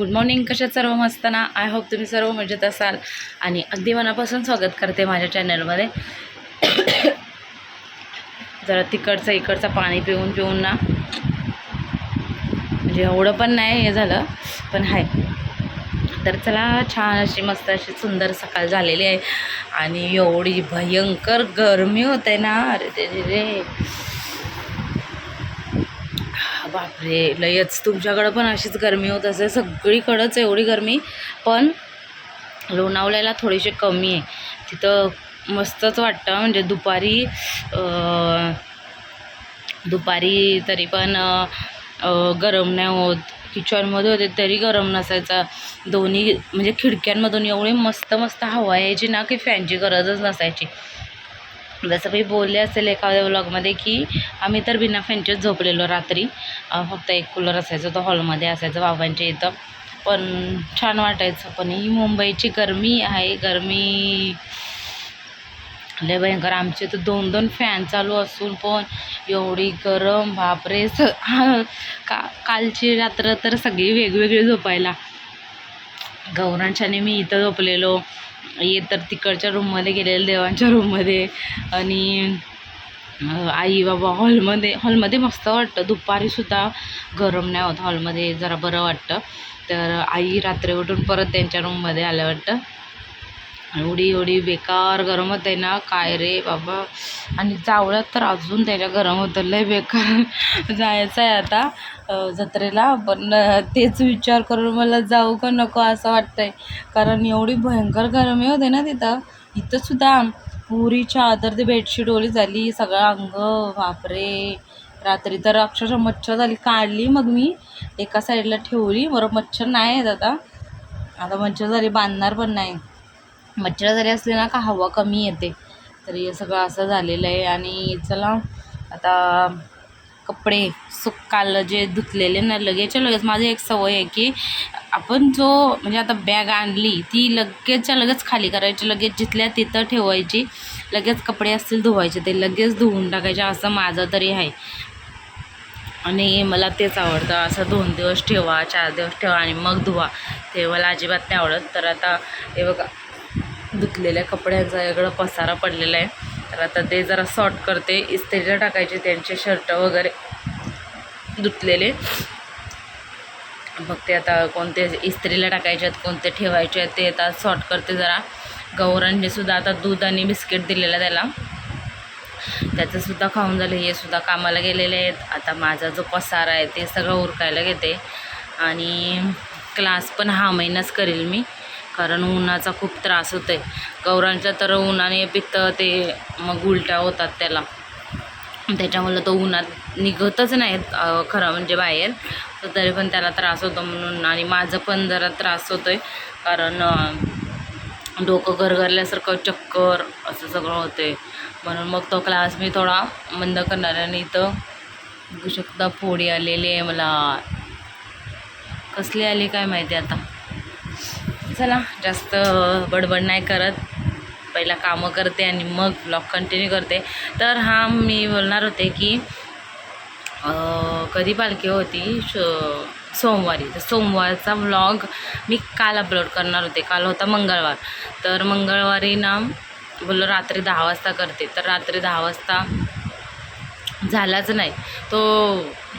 Good morning कशात सर्व मस्त ना? आय होप तुम्ही सर्व मजेत असाल. आणि अगदी मनापासून स्वागत करते माझ्या चॅनलमध्ये जरा तिकडचं इकडचं पाणी पिऊन पिऊन ना. म्हणजे एवढं पण नाही हे झालं पण आहे तर चला छान अशी मस्त अशी सुंदर सकाळ झालेली आहे. आणि एवढी भयंकर गरमी होते ना. अरे ते रे. बापरे लयच. तुमच्याकडं पण अशीच गरमी होत असेल. सगळीकडंच एवढी गरमी. पण लोणावळ्याला थोडीशी कमी आहे. तिथं मस्तच वाटतं. म्हणजे दुपारी दुपारी तरी पण गरम नाही होत. किचनमध्ये होते तरी गरम नसायचा. दोन्ही म्हणजे खिडक्यांमधून एवढी मस्त मस्त हवा यायची ना की फॅनची गरजच नसायची. जसं मी बोलले असेल एखाद्या व्लॉगमध्ये की आम्ही तर बिना फॅनचेच झोपलेलो रात्री. फक्त एक कूलर असायचं तो हॉलमध्ये असायचं बाबांच्या इथं. पण छान वाटायचं पण ही मुंबईची गरमी आहे गरमी लय भयंकर. आमचे तर दोन दोन फॅन चालू असून पण एवढी गरम बापरे. स का कालची रात्र तर सगळी वेगवेगळी झोपायला. गौरांच्याने मी इथं झोपलेलो. ये तर तिकडच्या रूममध्ये गेलेलं देवांच्या रूममध्ये आणि आई बाबा हॉलमध्ये हॉलमध्ये मस्त वाटतं. दुपारीसुद्धा गरम नाही होत हॉलमध्ये जरा बरं वाटतं. तर आई रात्री उठून परत त्यांच्या रूममध्ये आलं वाटतं. एवढी एवढी बेकार गरम होत आहे ना. काय रे बाबा. आणि जावळ्यात तर अजून त्याच्या गरम होतं. लय बेकार जायचं आहे आता जत्रेला. पण तेच विचार करून मला जाऊ का नको असं वाटतंय. कारण एवढी भयंकर गरमी होते ना तिथं. इथं सुद्धा पुरी चादर ते बेडशीट ओली झाली. सगळं अंग बापरे. रात्री तर अक्षरशः मच्छर झाली. काढली मग मी. एका साईडला ठेवली. बरं मच्छर नाही आहेत आता. आता मच्छर झाली. बांधणार पण नाही. मच्छर जरी असले ना का हवा कमी येते. तर हे सगळं असं झालेलं आहे. आणि चला आता कपडे सुकाल जे धुतलेले ना लगेचच्या लगेच माझी एक सवय आहे की आपण जो म्हणजे आता बॅग आणली ती लगेचच्या लगेच खाली करायची लगेच जिथल्या तिथं ठेवायची लगेच कपडे असतील धुवायचे ते लगेच धुवून टाकायचे असं माझं तरी आहे. आणि मला तेच आवडतं असं दोन दिवस ठेवा चार दिवस ठेवा आणि मग धुवा. ते मला अजिबात नाही आवडत. तर आता हे बघा धुतलेल्या कपड्यांचा वेगळा पसारा पडलेला आहे. तर आता ते जरा सॉर्ट करते. इस्त्रीला टाकायचे त्यांचे शर्ट वगैरे धुतलेले. मग ते आता कोणते इस्त्रीला टाकायचे आहेत कोणते ठेवायचे आहेत ते आता सॉर्ट करते जरा. गौरांनी सुद्धा आता दूध आणि बिस्किट दिलेलं त्याला. त्याचंसुद्धा खाऊन झालं. हे सुद्धा कामाला गेलेले आहेत. आता माझा जो पसारा आहे ते सगळं उरकायला घेते. आणि क्लास पण हा महिनाच करेल मी. कारण उन्हाचा खूप त्रास होतो आहे गौरांच्या तर उन्हाने पित्त ते मग उलट्या होतात त्याला. त्याच्यामुळं तो उन्हात निघतच नाहीत खरं म्हणजे बाहेर. तर तरी पण त्याला त्रास होतो म्हणून आणि माझं पण जरा त्रास होतो आहे कारण डोकं गरगरल्यासारखं चक्कर असं सगळं होतं आहे म्हणून मग तो क्लास मी थोडा बंद करणार आहे. आणि इथं बघू शकता फोडी आलेली आहे मला. कसली आली काय माहिती आता? चला जास्त बडबड नाही करत. पहिला कामं करते आणि मग ब्लॉग कंटिन्यू करते. तर हा मी बोलणार होते की कधी पालखी होती? श सोमवारी. तर सोमवारचा व्लॉग मी काल अपलोड करणार होते. काल होता मंगळवार. तर मंगळवारी ना बोललो रात्री दहा वाजता करते. तर रात्री दहा वाजता झालाच नाही. तो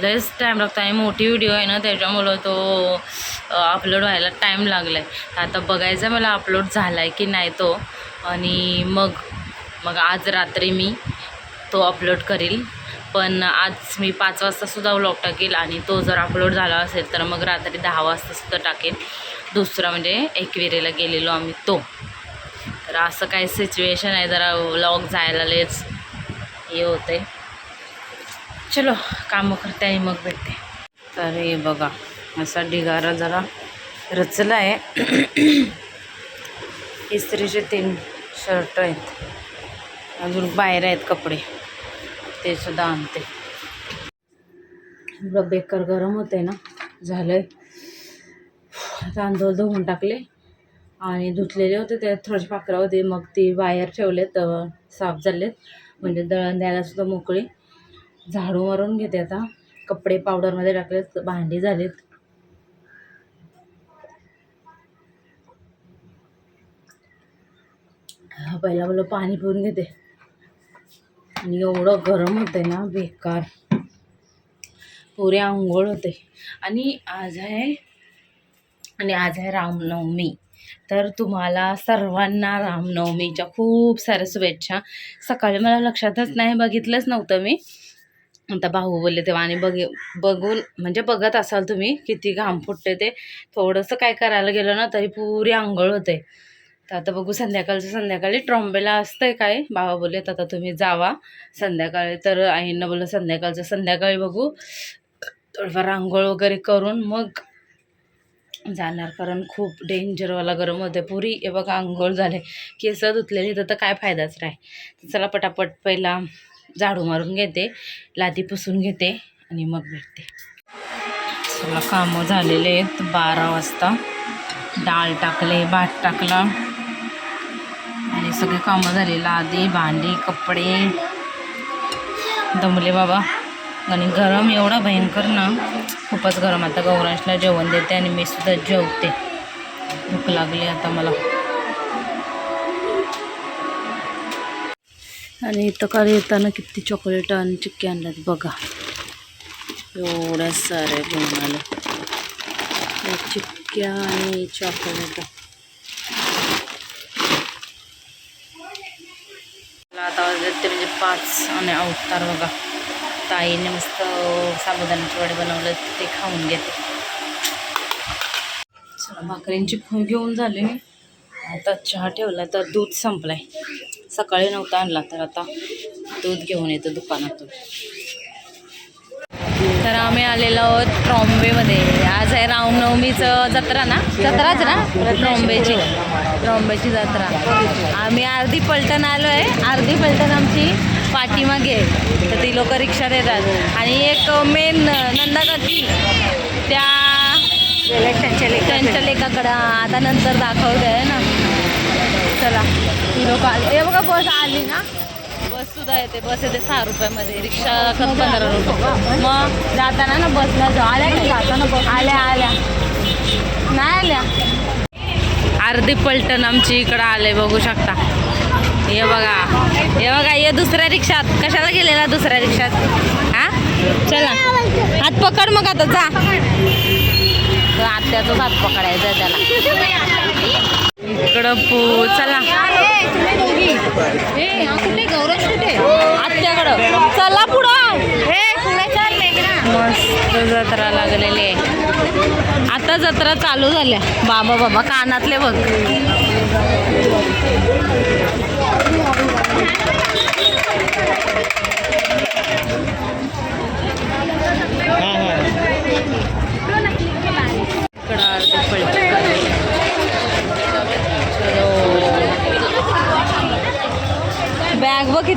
लयच टाईम लागतो आणि मोठी व्हिडिओ आहे ना त्याच्यामुळं तो अपलोड व्हायला टाईम लागला आहे आता बघायचं मला अपलोड झाला आहे की नाही तो. आणि मग मग आज रात्री मी तो अपलोड करील. पण आज मी पाच वाजतासुद्धा व्लॉग टाकेल आणि तो जर अपलोड झाला असेल तर मग रात्री दहा वाजतासुद्धा टाकेल. दुसरा म्हणजे एकविरेला गेलेलो आम्ही तो. तर असं काही सिच्युएशन आहे जरा व्लॉग जायला लयच हे होते चलो कामं करते आणि मग भेटते. तर हे बघा असा ढिगारा जरा रचला आहे इस्त्रीचे तीन शर्ट आहेत. अजून बाहेर आहेत कपडे. ते सुद्धा आणते. बेकर बेकार गरम होते ना? झालं तांदूळ धुवून टाकले. आणि धुतलेले होते त्यात थोडेसे पाकरा होते. मग ती बाहेर ठेवलेत साफ झालेत. म्हणजे दळण द्यायला सुद्धा मोकळी. झाडू मारून घेते आता. कपडे पावडरमध्ये टाकले भांडी झालीत. पहिला बोल पाणी पिऊन घेते. आणि एवढं गरम होते ना बेकार. पुरे आंघोळ होते. आणि आज आहे आणि आज आहे रामनवमी. तर तुम्हाला सर्वांना रामनवमीच्या खूप साऱ्या शुभेच्छा. सकाळी मला लक्षातच नाही बघितलंच नव्हतं मी. आता बाहुबली तेव्हा आणि बघ बघून म्हणजे बघत असाल तुम्ही किती घाम फुटते ते. थोडंसं काय करायला गेलं ना तरी पुरी आंघोळ होते. तर आता बघू संध्याकाळचं संध्याकाळी ट्रॉम्बेला असतंय काय? बाबा तर आता तुम्ही जावा संध्याकाळी. तर आईंना बोललं संध्याकाळचं संध्याकाळी बघू. थोडंफार आंघोळ वगैरे करून मग जाणार. कारण खूप डेंजरवाला गरम होते पुरी हे बघा आंघोळ झाले केस धुतलेली तर तर काय फायदाच नाही चला पटापट पहिला झाडू मारून घेते लादी पुसून घेते आणि मग भेटते. चला कामं झालेले आहेत बारा वाजता. डाळ टाकले भात टाकला. आणि सगळे कामं झाले लादी भांडी कपडे. दमले बाबा. आणि गरम एवढा भयंकर ना खूपच गरम. आता गौरांशला जेवण देते आणि मी सुद्धा जेवते. भूक लागली आता मला. आणि इथं काल येताना किती चॉकलेट आणि चिक्की आणल्यात बघा. एवढ्या साऱ्या घेऊन आल्या चिक्क्या आणि चॉकलेट आता वाजले म्हणजे पाच आणि अवतार बघा. ताईने मस्त साबुदाण्याचे वडे बनवले ते खाऊन घेते. चला भाकरींची खूप घेऊन झाले आता चहा ठेवला तर दूध संपलाय. सकाळी नव्हता आणला तर आता दूध घेऊन येतो दुकानातून. तर आम्ही आलेलो आहोत ट्रॉम्बेमध्ये. आज आहे रामनवमीचं जत्रा ना? जत्राच ना? ट्रॉम्बेची. ट्रॉम्बेची जत्रा. आम्ही अर्धी पलटण आलो आहे अर्धी पलटण आमची पाठीमागे आहे. तर ती लोक रिक्षा देतात आणि एक मेन नंदाकाकी त्या त्यांच्या लेखाकडं आता नंतर दाखवत आहे ना. चला लोक आले. हे बघा बस आली ना. बस सुद्धा येते. बस येते सहा रुपयामध्ये. रिक्षा खत पंधरा रुपये. मग? जाताना ना बसला जाऊ. आल्या की जाताना बस? आल्या आल्या. नाही आल्या. अर्धी पलटण आमची इकडं आले बघू शकता. हे बघा. हे बघा हे दुसऱ्या रिक्षात. कशाला गेलेला दुसऱ्या रिक्षात? हा? चला. हात पकड मग आता जा. तो आत्याचाच हात पकडायचा आहे त्याला. इकडं पू चला. आत्याकडं. चला पुढं. मस्त जत्रा लागलेली आहे. आता जत्रा चालू झाल्या. बाबा बाबा कानातले बघ.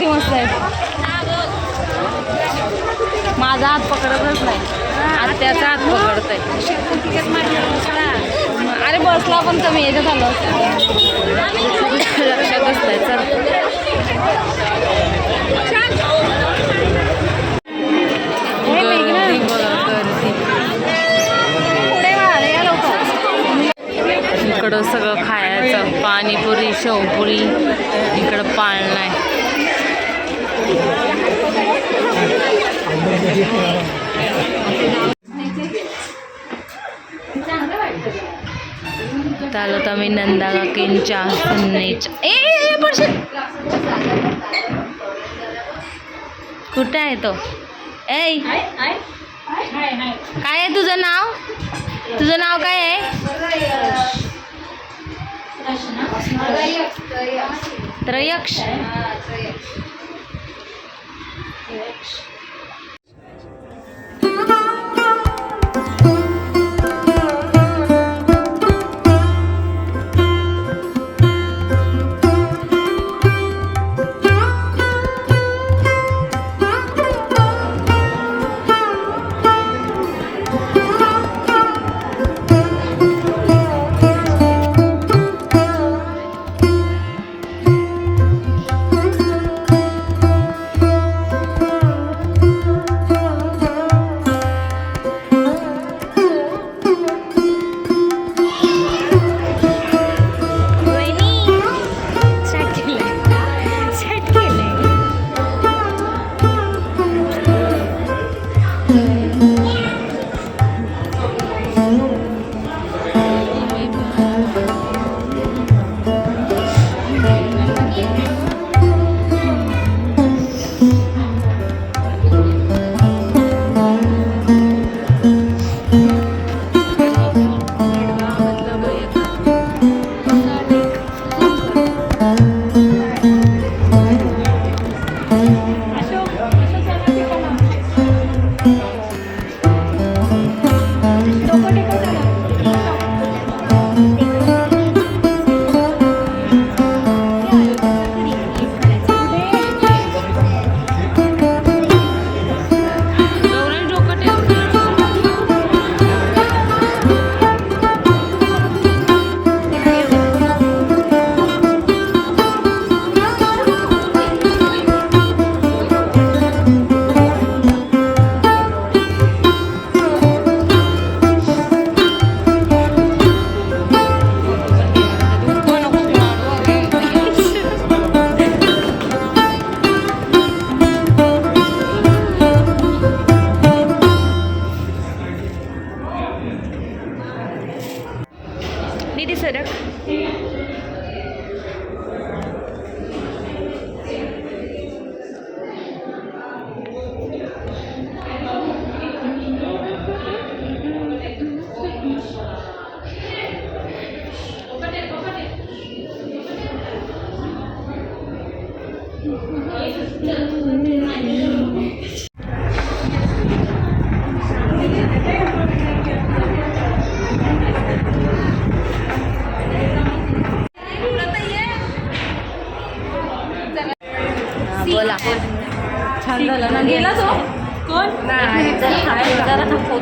किती मस्त आहे माझा हात पकडतच नाही. आत्याचा हात पकडत आहे अरे बसला पण कमी याच्यात आलो असतो. लक्षातच नाही चल गर्दी बघा, गर्दी. इकडं सगळं खायचं पाणीपुरी शेवपुरी इकडं पाळणं आहे चालू तर मी नंदा काकींच्या सुन्नीच्या ए, ए ए, पडशील. कुठे आहे तो? ए काय आहे तुझं नाव? तुझं नाव काय आहे? त्रयक्ष.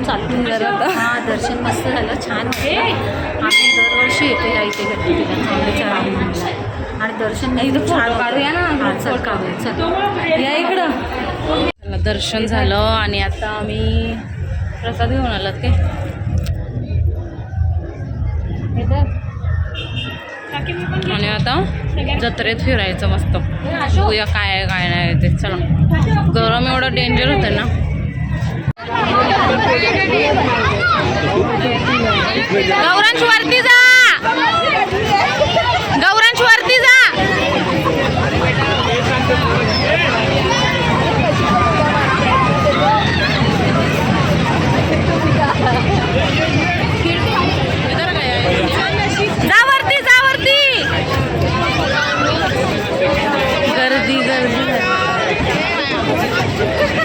हा दर्शन मस्त झालं. छान होतं. आम्ही दरवर्षी येतो या इथे गणपतीला. आणि दर्शन नाही छान काढूया ना, चल काढूया चल. या इकडं. दर्शन झालं आणि आता आम्ही प्रसाद घेऊन आलात काय? आणि आता जत्रेत फिरायचं मस्त. बघूया काय आहे काय नाही ते. चला. गरम एवढं डेंजर होतं ना. गौरांश वरती जा गौरांश वरती जा जा वरती जा वरती गर्दी गर्दी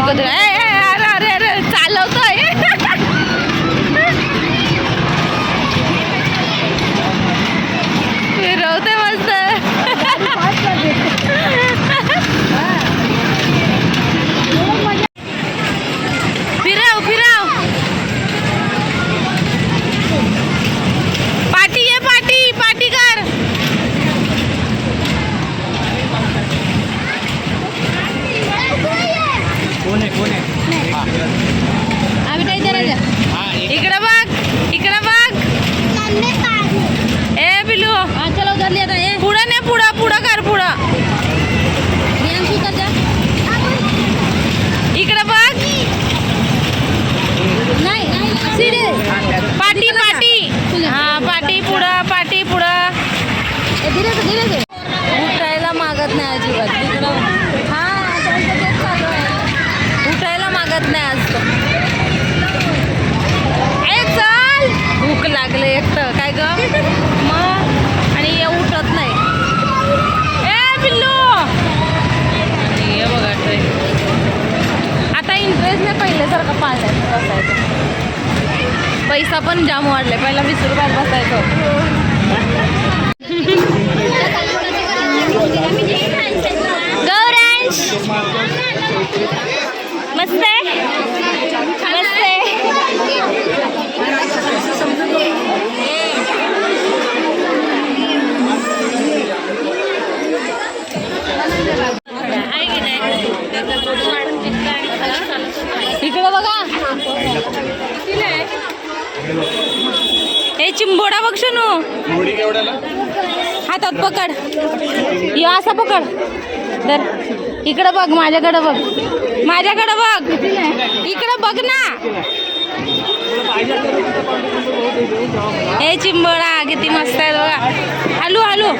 अरे मागत नाही अजिबात. तिकडं उठायला मागत नाही आज ए चल! भूक लागले तर. काय ग? मग? आणि उठत नाही. आता इंटरेस्ट नाही पहिल्यासारखं पैसा पण जाम वाढलाय. पहिला वीस रुपयात बसायचं. मस्त आहे? मस्त आहे. बघा. हे चिंबोडा बघ शनू. हातात पकड. यो असा पकड. तर इकडं बघ माझ्याकडं बघ. माझ्याकडं बघ. इकडं बघ ना. हे चिंबळा किती मस्त आहे बघा. हलू हलू.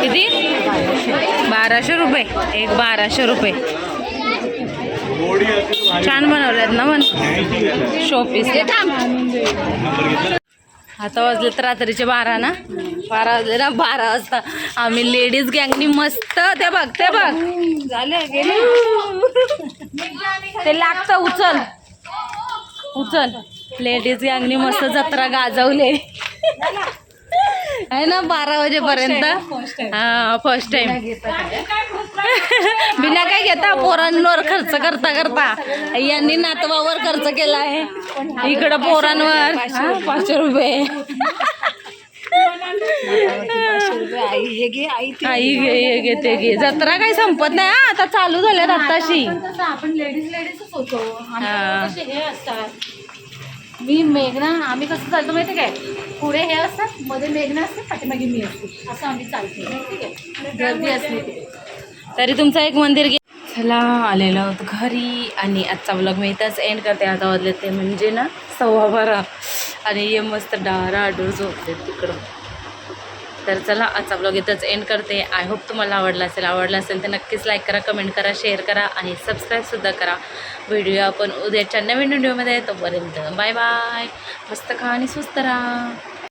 किती? बाराशे रुपये. एक बाराशे रुपये. छान बनवल्यात ना पण शोपीस आता वाजले तर रात्रीचे बारा ना? बारा वाजले ना? बारा वाजता. आम्ही लेडीज गँगनी मस्त. ते बघ ते बघ. झालं गेले. ते लागतं उचल. उचल. लेडीज गँगनी मस्त जत्रा गाजवले आहे ना बारा वाजेपर्यंत? हा फर्स्ट टाइम बिना काय? घेता पोरांवर खर्च करता करता. यांनी नातवावर खर्च केला आहे. इकडं पोरांवर. हा, पाचशे रुपये. आई हे घे आई आई घे. हे घे ते घे. जत्रा काही संपत नाही. हा आता चालू झाल्यात आत्ताशी. कसं आपण लेडीज लेडीजच होतो. हा. हे असतात. मी मेघना आम्ही कसं चालतो माहिती काय? पुढे हे असतात मध्ये मेघना असते पाठीमागे मी असते. असं आम्ही चालतो. ठीक आहे? गर्दी असली तरी तुमचं एक मंदिर गे चला आलेलो आहोत घरी आणि आजचा ब्लॉग मी इथंच एंड करते. आता वाजले ते म्हणजे ना सव्वा बारा. आणि ये मस्त डारा आडूर झोपते तिकडं. तर चला आजचा ब्लॉग इथंच एंड करते. आय होप तुम्हाला आवडला असेल आवडला असेल तर नक्कीच लाईक करा कमेंट करा शेअर करा आणि सबस्क्राईबसुद्धा करा. व्हिडिओ आपण उद्याच्या नवीन व्हिडिओमध्ये तोपर्यंत बाय बाय मस्त खा आणि सुस्त राहा.